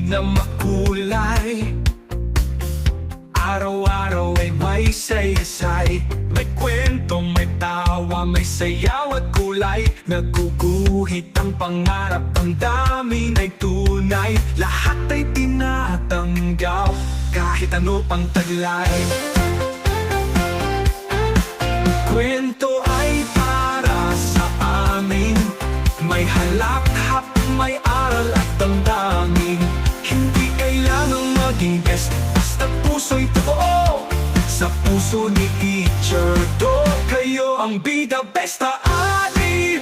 Paligid na makulay. Araw-araw ay may saysay. May kwento, may tawa, may sayaw at kulay. Nagkukuhit ang pangarap, ang dami na'y tunay. Lahat ay tinatanggaw, kahit ano pang taglay. Kwento ay para sa amin. May halakhak, may aral at damdamin best Basta puso'y totoo. Sa puso ni Teacher Do Kayo ang bida besta adi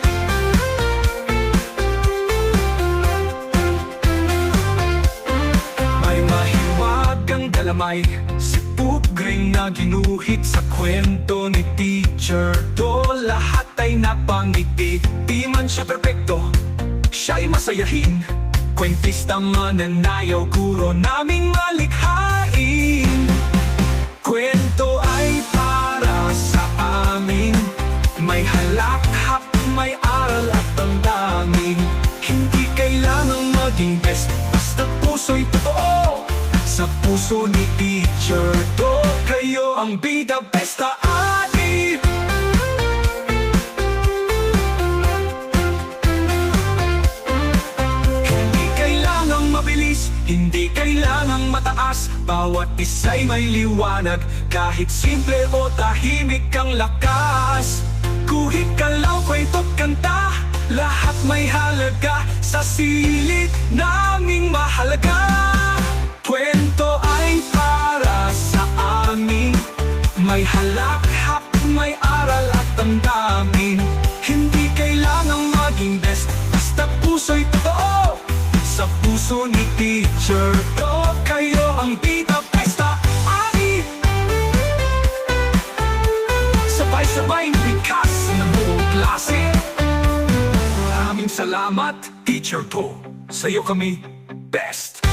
May mahiwagang dalamay Si Pugring na ginuhit sa kwento ni Teacher Do lahat ay napangiti Di man siya perpekto Siya'y masayahin Kwentista mananayaw Guro naming malikhain. Kwento ay para sa amin. May halak-hap, may aral at damdamin Hindi kailangang maging best Basta puso'y totoo. Sa puso ni Teacher Do Kayo ang bida besta hindi kailangang mataas Bawat isa'y may liwanag. Kahit simple o tahimik ang lakas Kuhit ka lang, kwento kanta. Lahat may halaga Sa silid naming mahalaga. Kwento ay para sa amin May halak-hap, puso ni Teacher. Do kayo ang bida besta Ani Sabay-sabay bigas ng buong klase. Maraming salamat, Teacher Po Sa'yo kami, best